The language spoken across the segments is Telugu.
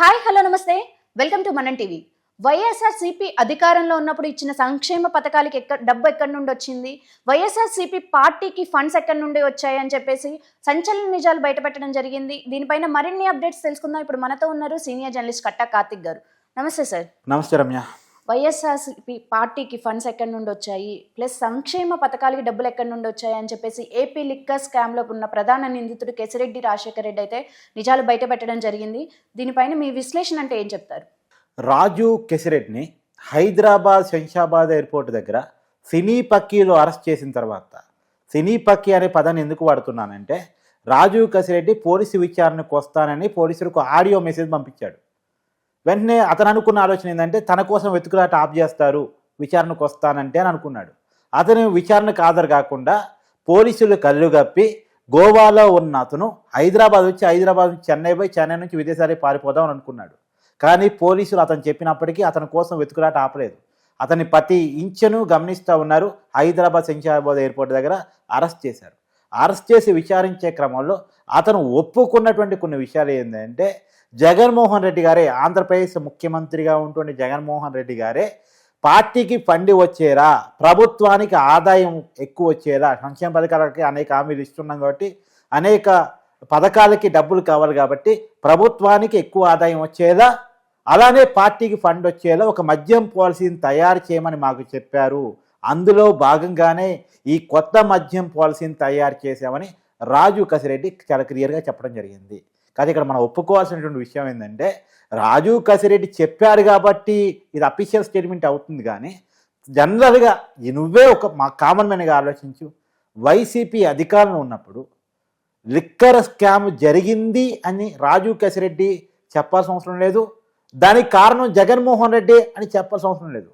హాయ్ హలో నమస్తే. Welcome to Manam TV. YSRCP అధికారంలో ఉన్నప్పుడు ఇచ్చిన సంక్షేమ పథకాలకి ఎక్కడ డబ్బు ఎక్కడి నుండి వచ్చింది? వైఎస్ఆర్సీపీ పార్టీకి ఫండ్స్ ఎక్కడి నుండి వచ్చాయని చెప్పేసి సంచలన నిజాలు బయటపెట్టడం జరిగింది. దీనిపైన మరిన్ని అప్డేట్స్ తెలుసుకుందాం. ఇప్పుడు మనతో ఉన్నారు సీనియర్ జర్నలిస్ట్ కట్టా కార్తిక్ గారు. నమస్తే సార్. నమస్తే రమ్య. వైఎస్ఆర్సీపీ పార్టీకి ఫండ్స్ ఎక్కడి నుండి వచ్చాయి? ప్లస్ సంక్షేమ పథకాలకి డబ్బులు ఎక్కడి నుండి వచ్చాయి అని చెప్పేసి ఏపీ లిక్కర్ స్కామ్లో ఉన్న ప్రధాన నిందితుడు కేసిరెడ్డి రాజశేఖర రెడ్డి అయితే నిజాలు బయటపెట్టడం జరిగింది. దీనిపైన మీ విశ్లేషణ అంటే ఏం చెప్తారు? రాజు కెసిరెడ్డిని హైదరాబాద్ శంషాబాద్ ఎయిర్పోర్ట్ దగ్గర సినీ పక్కీలో అరెస్ట్ చేసిన తర్వాత సినీ పక్కీ అనే పదాన్ని ఎందుకు వాడుతున్నానంటే రాజు కసిరెడ్డి పోలీసు విచారణకు వస్తానని పోలీసులకు ఆడియో మెసేజ్ పంపించాడు. వెంటనే అతను అనుకున్న ఆలోచన ఏంటంటే తన కోసం వెతుకులాట ఆప్ చేస్తారు విచారణకు వస్తానంటే అని అనుకున్నాడు. అతను విచారణకు హాజరు కాకుండా పోలీసులు కళ్ళు కప్పి గోవాలో ఉన్న అతను హైదరాబాద్ వచ్చి హైదరాబాద్ నుంచి చెన్నై పోయి చెన్నై నుంచి విదేశాలకి పారిపోదాం అని అనుకున్నాడు. కానీ పోలీసులు అతను చెప్పినప్పటికీ అతని కోసం వెతుకులాట ఆపలేదు. అతని ప్రతి ఇంచను గమనిస్తూ ఉన్నారు. హైదరాబాద్ శంషాబాద్ ఎయిర్పోర్ట్ దగ్గర అరెస్ట్ చేశారు. అరెస్ట్ చేసి విచారించే క్రమంలో అతను ఒప్పుకున్నటువంటి కొన్ని విషయాలు ఏంటంటే జగన్మోహన్ రెడ్డి గారే ఆంధ్రప్రదేశ్ ముఖ్యమంత్రిగా ఉంటుండే జగన్మోహన్ రెడ్డి గారే పార్టీకి ఫండి వచ్చేలా ప్రభుత్వానికి ఆదాయం ఎక్కువ వచ్చేరా సంక్షేమ పథకాలకి అనేక హామీలు ఇస్తున్నాం కాబట్టి అనేక పథకాలకి డబ్బులు కావాలి కాబట్టి ప్రభుత్వానికి ఎక్కువ ఆదాయం వచ్చేదా అలానే పార్టీకి ఫండ్ వచ్చేలా ఒక మద్యం పాలసీని తయారు చేయమని మాకు చెప్పారు. అందులో భాగంగానే ఈ కొత్త మద్యం పాలసీని తయారు చేశామని రాజు కసిరెడ్డి చాలా క్లియర్గా చెప్పడం జరిగింది. కాదు ఇక్కడ మనం ఒప్పుకోవాల్సినటువంటి విషయం ఏంటంటే రాజు కసిరెడ్డి చెప్పారు కాబట్టి ఇది అఫీషియల్ స్టేట్మెంట్ అవుతుంది కానీ జనరల్గా నువ్వే ఒక మా కామన్ మ్యాన్గా ఆలోచించు. వైసీపీ అధికారంలో ఉన్నప్పుడు లిక్కర్ స్కామ్ జరిగింది అని రాజు కసిరెడ్డి చెప్పాల్సిన అవసరం లేదు. దానికి కారణం జగన్మోహన్ రెడ్డి అని చెప్పాల్సిన అవసరం లేదు.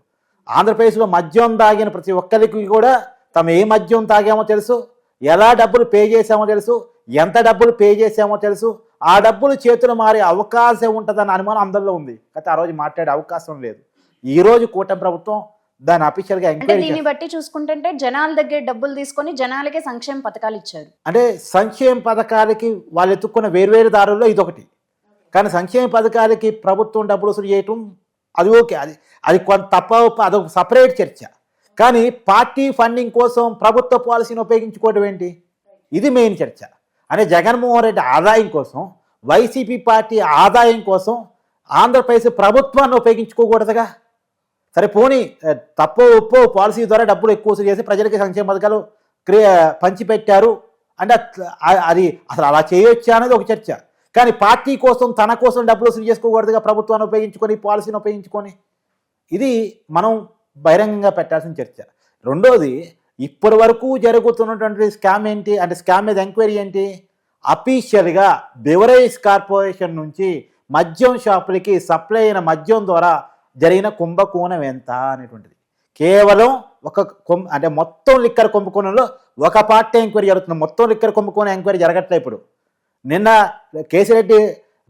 ఆంధ్రప్రదేశ్లో మద్యం తాగిన ప్రతి ఒక్కరికి కూడా తమ ఏ మద్యం తాగామో తెలుసు ఎలా డబ్బులు పే చేసామో తెలుసు ఎంత డబ్బులు పే చేసామో తెలుసు ఆ డబ్బులు చేతులు మారే అవకాశం ఉంటుందన్న అనుమానం అందరిలో ఉంది. అయితే ఆ రోజు మాట్లాడే అవకాశం లేదు. ఈ రోజు కూటమి ప్రభుత్వం దాన్ని అఫీషియల్గా అంటే ఎంక్వైరీ దీన్ని బట్టి చూసుకుంటుంటే జనాల దగ్గర డబ్బులు తీసుకొని జనాలకే సంక్షేమ పథకాలు ఇచ్చారు. అంటే సంక్షేమ పథకాలకి వాళ్ళు ఎత్తుక్కున్న వేర్వేరు దారుల్లో ఇదొకటి. కానీ సంక్షేమ పథకాలకి ప్రభుత్వం డబ్బులు వసూలు చేయటం అది ఓకే. అది అది కొంత తప్ప అదొక సపరేట్ చర్చ. కానీ పార్టీ ఫండింగ్ కోసం ప్రభుత్వ పాలసీని ఉపయోగించుకోవడం ఏంటి? ఇది మెయిన్ చర్చ. అంటే జగన్మోహన్ రెడ్డి ఆదాయం కోసం వైసీపీ పార్టీ ఆదాయం కోసం ఆంధ్రప్రదేశ్ ప్రభుత్వాన్ని ఉపయోగించుకోకూడదుగా? సరే పోనీ తప్పో ఒప్పో పాలసీ ద్వారా డబ్బులు ఎక్కువ వసూలు చేసి ప్రజలకి సంక్షేమ పథకాలు క్రియ పంచిపెట్టారు అంటే అది అసలు అలా చేయొచ్చా అనేది ఒక చర్చ. కానీ పార్టీ కోసం తన కోసం డబ్బులు వసూలు చేసుకోకూడదుగా ప్రభుత్వాన్ని ఉపయోగించుకొని పాలసీని ఉపయోగించుకొని? ఇది మనం బహిరంగంగా పెట్టాల్సిన చర్చ. రెండోది ఇప్పటి వరకు జరుగుతున్నటువంటి స్కామ్ ఏంటి? అంటే స్కామ్ మీద ఎంక్వైరీ ఏంటి? అఫీషియల్గా బెవరేజ్ కార్పొరేషన్ నుంచి మద్యం షాపులకి సప్లై అయిన మద్యం ద్వారా జరిగిన కుంభకోణం ఎంత అనేటువంటిది. కేవలం ఒక కుం అంటే మొత్తం లిక్కర్ కుంభకోణంలో ఒక పార్టీ ఎంక్వైరీ జరుగుతుంది. మొత్తం లిక్కర్ కుంభకోణం ఎంక్వైరీ జరగట్లే ఇప్పుడు. నిన్న కేసిరెడ్డి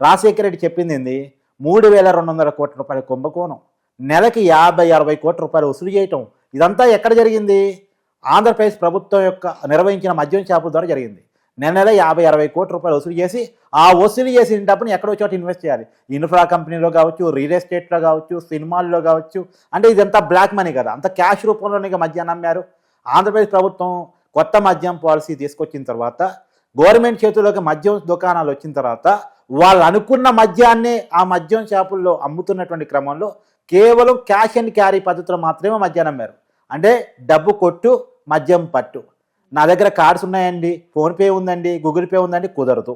రాజశేఖర రెడ్డి చెప్పింది ఏంది? మూడు వేల రెండు వందల కోట్ల రూపాయల కుంభకోణం. నెలకి యాభై అరవై కోట్ల రూపాయలు వసూలు చేయటం. ఇదంతా ఎక్కడ జరిగింది? ఆంధ్రప్రదేశ్ ప్రభుత్వం యొక్క నిర్వహించిన మద్యం షాపుల ద్వారా జరిగింది. నెల నెల యాభై అరవై కోట్ల రూపాయలు వసూలు చేసి ఆ వసూలు చేసిన డబ్బుని ఎక్కడో చోట ఇన్వెస్ట్ చేయాలి. ఇన్ఫ్రా కంపెనీలో కావచ్చు రియల్ ఎస్టేట్లో కావచ్చు సినిమాల్లో కావచ్చు అంటే ఇదంతా బ్లాక్ మనీ కదా. అంత క్యాష్ రూపంలోనే ఇక మద్యాన్ని అమ్మారు. ఆంధ్రప్రదేశ్ ప్రభుత్వం కొత్త మద్యం పాలసీ తీసుకొచ్చిన తర్వాత గవర్నమెంట్ చేతుల్లోకి మద్యం దుకాణాలు వచ్చిన తర్వాత వాళ్ళు అనుకున్న మద్యాన్ని ఆ మద్యం షాపుల్లో అమ్ముతున్నటువంటి క్రమంలో కేవలం క్యాష్ అండ్ క్యారీ పద్ధతిలో మాత్రమే మద్యాన్ని అమ్మారు. అంటే డబ్బు కొట్టు మద్యం పట్టు. నా దగ్గర కార్డ్స్ ఉన్నాయండి ఫోన్పే ఉందండి గూగుల్ పే ఉందండి కుదరదు.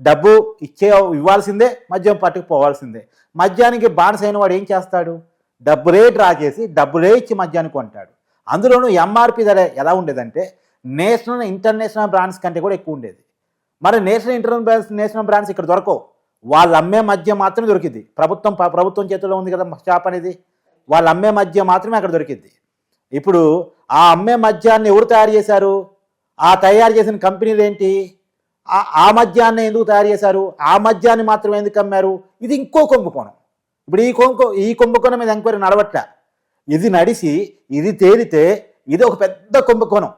డబ్బు ఇచ్చే ఇవ్వాల్సిందే మద్యం పట్టుకుపోవాల్సిందే మద్యానికి బానిస అయిన వాడు ఏం చేస్తాడు? డబ్బులే డ్రా చేసి డబ్బులే ఇచ్చి మద్యాన్ని కొంటాడు. అందులోనూ ఎంఆర్పి ధర ఎలా ఉండేదంటే నేషనల్ ఇంటర్నేషనల్ బ్రాండ్స్ కంటే కూడా ఎక్కువ ఉండేది. మరి national internal brands national brands ఇక్కడ దొరకవు. వాళ్ళు అమ్మే మద్యం మాత్రమే దొరికింది ప్రభుత్వం ప్రభుత్వం చేతిలో ఉంది కదా షాప్ అనేది. వాళ్ళు అమ్మే మద్యం మాత్రమే అక్కడ దొరికింది ఇప్పుడు ఆ అమ్మే మద్యాన్ని ఎవరు తయారు చేశారు? ఆ తయారు చేసిన కంపెనీలు ఏంటి? ఆ- మద్యాన్ని ఎందుకు తయారు చేశారు? ఆ మద్యాన్ని మాత్రం ఎందుకు అమ్మారు? ఇది ఇంకో కుంభకోణం ఇప్పుడు ఈ కుంభకో ఈ కుంభకోణం మీద ఎంక్వైరీ నడవట్ల. ఇది నడిసి ఇది తేలితే ఇది ఒక పెద్ద కుంభకోణం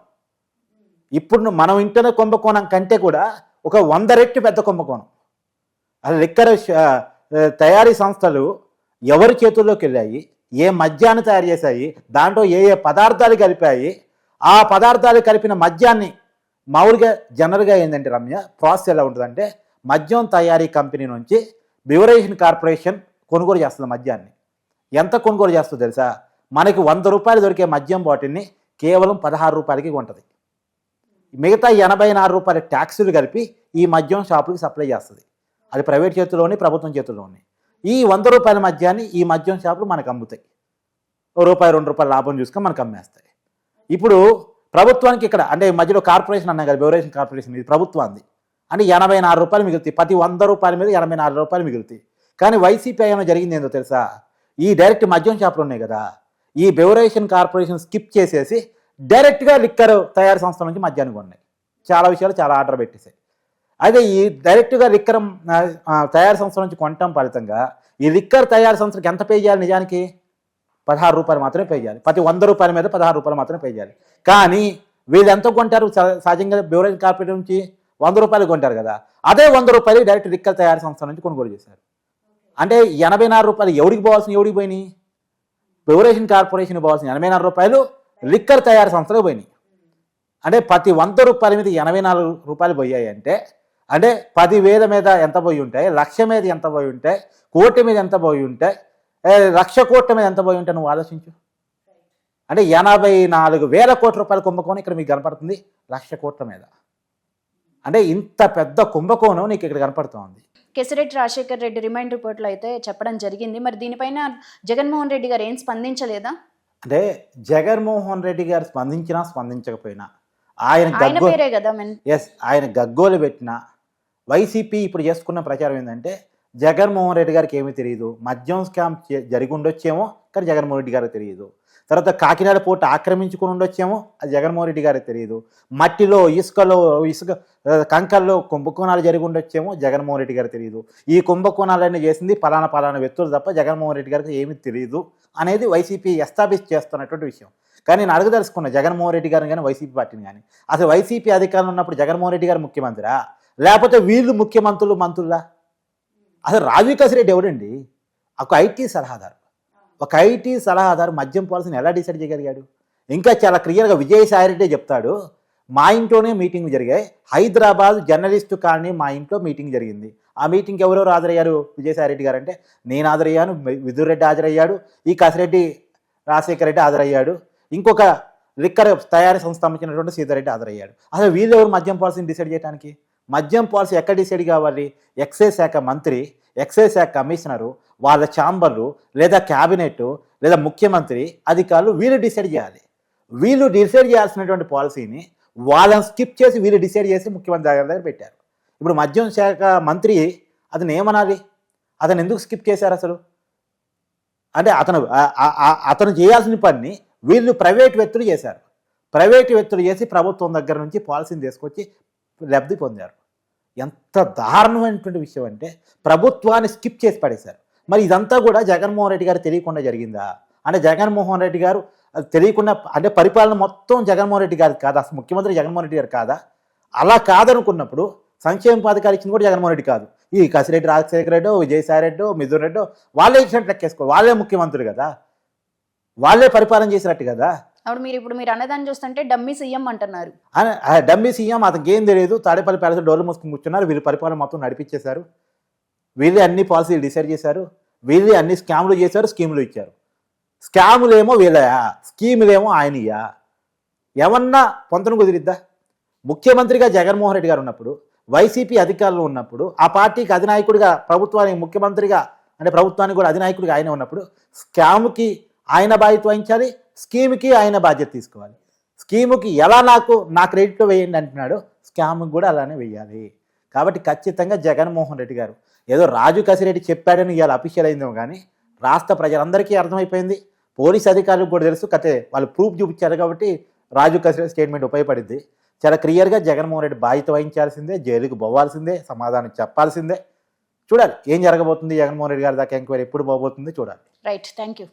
ఇప్పుడు మనం ఇంటున్న కుంభకోణం కంటే కూడా ఒక వంద రెట్లు పెద్ద కుంభకోణం అది లిక్కర్ తయారీ సంస్థలు ఎవరి చేతుల్లోకి వెళ్ళాయి? ఏ మద్యాన్ని తయారు చేశాయి దాంట్లో ఏ ఏ పదార్థాలు కలిపాయి ఆ పదార్థాలు కలిపిన మద్యాన్ని మామూలుగా జనరల్గా ఏంటంటే రమ్య ప్రాసెస్ ఎలా ఉంటుందంటే మద్యం తయారీ కంపెనీ నుంచి బివరేషన్ కార్పొరేషన్ కొనుగోలు చేస్తుంది మద్యాన్ని. ఎంత కొనుగోలు చేస్తుందో తెలుసా? మనకి వంద రూపాయలు దొరికే మద్యం బాటిల్ని కేవలం పదహారు రూపాయలకి ఉంటుంది మిగతా ఎనభై నాలుగు రూపాయల ట్యాక్సులు కలిపి ఈ మద్యం షాపులకు సప్లై చేస్తుంది. అది ప్రైవేట్ చేతుల్లోని ప్రభుత్వం చేతుల్లోని. ఈ వంద రూపాయల మద్యాన్ని ఈ మద్యం షాపులు మనకు అమ్ముతాయి. ఓ రూపాయి రెండు రూపాయల లాభం చూసుకొని మనకు అమ్మేస్తాయి. ఇప్పుడు ప్రభుత్వానికి ఇక్కడ అంటే మధ్యలో కార్పొరేషన్ అన్నా కదా బెవరేషన్ కార్పొరేషన్ ఇది ప్రభుత్వాన్ని అంటే ఎనభై నాలుగు రూపాయలు మిగులుతాయి. ప్రతి వంద రూపాయల మీద ఎనభై నాలుగు రూపాయలు మిగులుతాయి. కానీ వైసీపీ ఏమైనా జరిగింది ఏందో తెలుసా? ఈ డైరెక్ట్ మద్యం షాపులు ఉన్నాయి కదా ఈ బెవరేషన్ కార్పొరేషన్ స్కిప్ చేసేసి డైరెక్ట్గా లిక్కర్ తయారు సంస్థ నుంచి మద్యాన్ని కొన్నాయి. చాలా విషయాలు చాలా ఆర్డర్ పెట్టేశాయి. అదే ఈ డైరెక్ట్గా రిక్కరం తయారు సంస్థ నుంచి కొనటం ఫలితంగా ఈ రిక్కర్ తయారు సంస్థకి ఎంత పే చేయాలి నిజానికి? పదహారు రూపాయలు మాత్రమే పే చేయాలి. ప్రతి వంద రూపాయల మీద పదహారు రూపాయలు మాత్రమే పే చేయాలి. కానీ వీళ్ళు ఎంత కొంటారు? స- సహజంగా బెవరేజ్ కార్పొరేట్ నుంచి వంద రూపాయలు కొంటారు కదా. అదే వంద రూపాయలు డైరెక్ట్ రిక్కర్ తయారు సంస్థ నుంచి కొనుగోలు చేశారు. అంటే ఎనభై నాలుగు రూపాయలు ఎవరికి పోవాల్సిన ఎవరికి పోయినాయి? బెవరేషన్ కార్పొరేషన్ పోవాల్సిన ఎనభై నాలుగు రూపాయలు లిక్కర్ తయారు సంస్థలకు పోయినాయి. అంటే ప్రతి వంద రూపాయల మీద ఎనభై నాలుగు రూపాయలు పోయాయి అంటే అంటే పదివేల మీద ఎంత పోయి ఉంటాయి లక్ష మీద ఎంత పోయి ఉంటాయి కోటి మీద ఎంత పోయి ఉంటాయి లక్ష కోట్ల మీద ఎంత పోయి ఉంటాయి నువ్వు ఆలోచించు. అంటే ఎనభై నాలుగు వేల కోట్ల రూపాయల కుంభకోణం ఇక్కడ మీకు కనపడుతుంది లక్ష కోట్ల మీద. అంటే ఇంత పెద్ద కుంభకోణం నీకు ఇక్కడ కనపడుతోంది. కేసిరెడ్డి రాజశేఖర్ రెడ్డి రిమైండ్ రిపోర్ట్లో అయితే చెప్పడం జరిగింది. మరి దీనిపైన జగన్మోహన్ రెడ్డి గారు ఏం స్పందించలేదా? అంటే జగన్మోహన్ రెడ్డి గారు స్పందించినా స్పందించకపోయినా ఆయన ఎస్ ఆయన గగ్గోలు పెట్టిన వైసీపీ ఇప్పుడు చేసుకున్న ప్రచారం ఏంటంటే జగన్మోహన్ రెడ్డి గారికి ఏమీ తెలియదు మద్యం స్కామ్ జరిగి ఉండొచ్చేమో కానీ జగన్మోహన్ రెడ్డి గారికి తెలియదు తర్వాత కాకినాడ పోర్టు ఆక్రమించుకుని ఉండొచ్చేమో అది జగన్మోహన్ రెడ్డి గారికి తెలియదు మట్టిలో ఇసుకలో ఇసుక కంకల్లో కుంభకోణాలు జరిగి ఉండొచ్చేమో జగన్మోహన్ రెడ్డి గారికి తెలియదు ఈ కుంభకోణాలన్నీ చేసింది పలానా పలానా వ్యక్తులు తప్ప జగన్మోహన్ రెడ్డి గారికి ఏమీ తెలియదు అనేది వైసీపీ ఎస్టాబ్లిష్ చేస్తున్నటువంటి విషయం. కానీ నేను అడగదలుచుకున్నా జగన్మోహన్ రెడ్డి గారిని కానీ వైసీపీ పార్టీని కానీ అసలు వైసీపీ అధికారంలో ఉన్నప్పుడు జగన్మోహన్ రెడ్డి గారు ముఖ్యమంత్రి లేకపోతే వీళ్ళు ముఖ్యమంత్రులు మంత్రులా? అసలు రాజీవ్ కసిరెడ్డి ఎవడండి? ఒక ఐటీ సలహాదారు. ఒక ఐటీ సలహాదారు మద్యం పాలసీని ఎలా డిసైడ్ చేయగలిగాడు? ఇంకా చాలా క్లియర్గా విజయసాయి రెడ్డి చెప్తాడు మా ఇంట్లోనే మీటింగ్ జరిగాయి హైదరాబాద్ జర్నలిస్టు కాలనీ మా ఇంట్లో మీటింగ్ జరిగింది. ఆ మీటింగ్కి ఎవరెవరు హాజరయ్యారు విజయసాయి రెడ్డి గారు అంటే నేను హాజరయ్యాను విదుర్ రెడ్డి హాజరయ్యాడు ఈ కసిరెడ్డి రాజశేఖర రెడ్డి హాజరయ్యాడు ఇంకొక లిక్కర్ తయారీ సంస్థ సంబంధించినటువంటి సీతారెడ్డి హాజరయ్యాడు. అసలు వీళ్ళు ఎవరు మద్యం పాలసీని డిసైడ్ చేయడానికి మద్యం పాలసీ ఎక్కడ డిసైడ్ కావాలి? ఎక్సైజ్ శాఖ మంత్రి ఎక్సైజ్ శాఖ కమిషనరు వాళ్ళ ఛాంబర్లు లేదా క్యాబినెట్ లేదా ముఖ్యమంత్రి అధికారులు వీళ్ళు డిసైడ్ చేయాలి. వీళ్ళు డిసైడ్ చేయాల్సినటువంటి పాలసీని వాళ్ళని స్కిప్ చేసి వీళ్ళు డిసైడ్ చేసి ముఖ్యమంత్రి దగ్గర దగ్గర పెట్టారు. ఇప్పుడు మద్యం శాఖ మంత్రి అతను ఏమనాలి? అతను ఎందుకు స్కిప్ చేశారు అసలు? అంటే అతను అతను చేయాల్సిన పని వీళ్ళు ప్రైవేట్ వ్యక్తులు చేశారు. ప్రైవేట్ వ్యక్తులు చేసి ప్రభుత్వం దగ్గర నుంచి పాలసీని తీసుకొచ్చి లబ్ధి పొందారు. ఎంత దారుణమైనటువంటి విషయం అంటే ప్రభుత్వాన్ని స్కిప్ చేసి పడేశారు. మరి ఇదంతా కూడా జగన్మోహన్ రెడ్డి గారు తెలియకుండా జరిగిందా? అంటే జగన్మోహన్ రెడ్డి గారు అది తెలియకుండా అంటే పరిపాలన మొత్తం జగన్మోహన్ రెడ్డి గారు కాదా? అసలు ముఖ్యమంత్రి జగన్మోహన్ రెడ్డి గారు కాదా? అలా కాదనుకున్నప్పుడు సంక్షేమ పథకాలు ఇచ్చింది కూడా జగన్మోహన్ రెడ్డి కాదు. ఈ కసిరెడ్డి రాజశేఖర రెడ్డి విజయసాయి రెడ్డి మిథున్ రెడ్డి వాళ్ళే ఇచ్చినట్టు లెక్కేసుకో. వాళ్ళే ముఖ్యమంత్రులు కదా? వాళ్ళే పరిపాలన చేసినట్టు కదా? అప్పుడు మీరు ఇప్పుడు మీరు అన్నదాన్ని చూస్తుంటే డమ్మీ సీఎం అంటున్నారు. డమ్మీ సీఎం అతనికి ఏం తెలియదు. తాడేపల్లి ప్యాలెస్ డోర్లు మూసుకుని కూర్చున్నారు. వీళ్ళు పరిపాలన మొత్తం నడిపించేశారు. వీళ్ళే అన్ని పాలసీలు డిసైడ్ చేశారు. వీళ్ళే అన్ని స్కాములు చేశారు స్కీములు ఇచ్చారు. స్కాములేమో వీళ్ళయా స్కీములేమో ఆయనయ్యా. ఏమన్నా పొంతను కుదిరిద్దా? ముఖ్యమంత్రిగా జగన్మోహన్ రెడ్డి గారు ఉన్నప్పుడు వైసీపీ అధికారంలో ఉన్నప్పుడు ఆ పార్టీకి అధినాయకుడిగా ప్రభుత్వానికి ముఖ్యమంత్రిగా అంటే ప్రభుత్వానికి కూడా అధినాయకుడిగా ఆయన ఉన్నప్పుడు స్కామ్కి ఆయన బాధ్యత వహించాలి స్కీమ్కి ఆయన బాధ్యత తీసుకోవాలి. స్కీముకి ఎలా నాకు నా క్రెడిట్లో వేయండి అంటున్నాడు స్కామ్కి కూడా అలానే వేయాలి. కాబట్టి ఖచ్చితంగా జగన్మోహన్ రెడ్డి గారు ఏదో రాజు కసిరెడ్డి చెప్పాడని ఇవాళ అఫీషియల్ అయిందేమో కానీ రాష్ట్ర ప్రజలందరికీ అర్థమైపోయింది. పోలీస్ అధికారులకు కూడా తెలుసు. కతే వాళ్ళు ప్రూఫ్ చూపించారు కాబట్టి రాజు కసిరెడ్డి స్టేట్మెంట్ ఉపయోగపడింది. చాలా క్లియర్గా జగన్మోహన్ రెడ్డి బాధ్యత వహించాల్సిందే జైలుకు పోవాల్సిందే సమాధానం చెప్పాల్సిందే. చూడాలి ఏం జరగబోతుంది జగన్మోహన్ రెడ్డి గారి దాకా ఎంక్వైరీ ఎప్పుడు పోబోతుంది చూడాలి. Right thank you